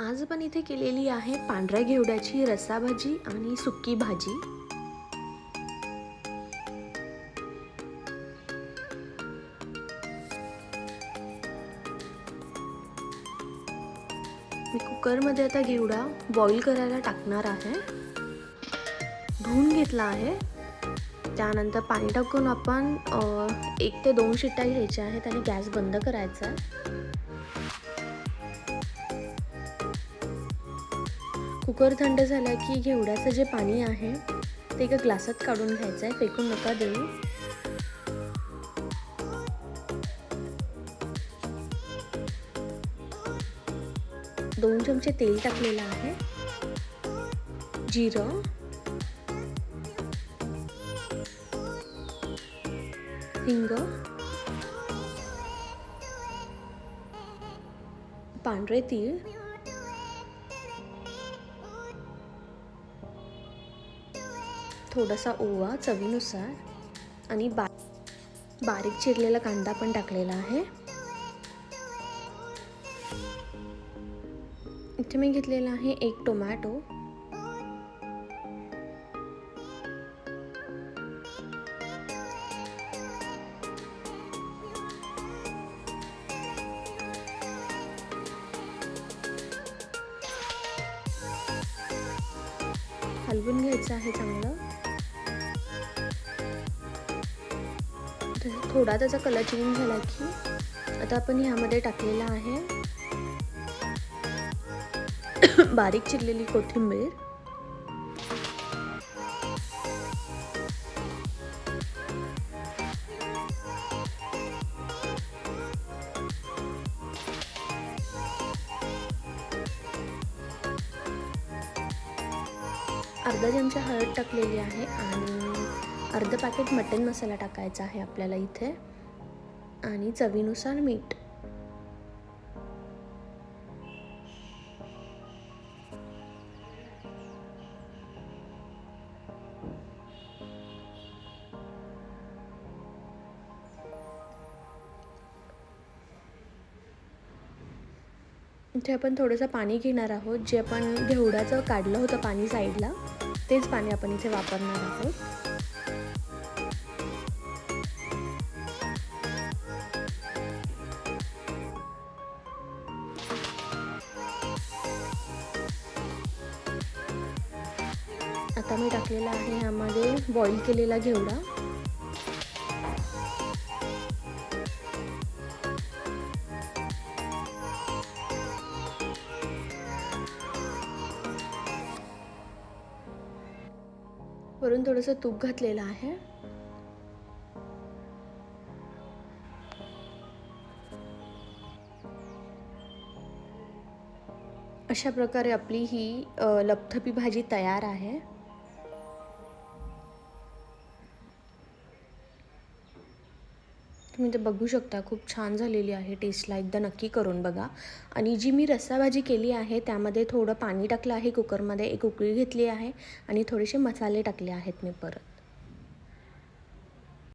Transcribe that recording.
आज आपण इथे केलेली आहे पांढऱ्या घेवड्याची रसाभाजी आणि सुक्की भाजी. मी कुकरमध्ये आता घेवडा बॉईल करायला टाकणार आहे. धुवून घेतला आहे. त्यानंतर पाणी टाकून आपण एक ते दोन शिट्ट्या घ्यायच्या आहेत आणि गॅस बंद करायचा आहे. कुकर थंड झाला की घेवड्याचं जे पाणी आहे ते एका ग्लासात काढून घ्यायचं आहे फेकून नका देऊ. दोन चमचे तेल टाकलेलं आहे. जिरं. हिंग. पांढरे तीळ. थोडासा ओवा चवीनुसार आणि बा बारीक चिरलेला कांदा पण टाकलेला आहे. इथे मी घेतलेला आहे एक टोमॅटो. हलवून घ्यायचं आहे चांगलं. थोडा त्याचा कलर चेंज झाला की आता आपण ह्यामध्ये टाकलेला आहे बारीक चिरलेली कोथिंबीर. अर्धा चमचा हळद टाकलेली आहे आणि अर्ध पॅकेट मटन मसाला टाकायचा आहे आपल्याला इथे. आणि चवीनुसार मीठ. इथे आपण थोडंसं पाणी घेणार आहोत. जे आपण घेवड्याचं काढलं होतं पाणी साईडला तेच पाणी आपण इथे वापरणार आहोत. आता मी टाकलेला आहे ह्यामध्ये बॉईल केलेला घेवडा. वरून थोडंसं तूप घातलेलं आहे. अशा प्रकारे आपली ही लपथपी भाजी तयार आहे. तुम्ही ते बघू शकता खूप छान झालेली आहे टेस्टला एकदा नक्की करून बघा. आणि जी मी रस्साभाजी केली आहे त्यामध्ये थोडं पाणी टाकलं आहे कुकरमध्ये एक उकळी घेतली आहे आणि थोडेसे मसाले टाकले आहेत मी परत.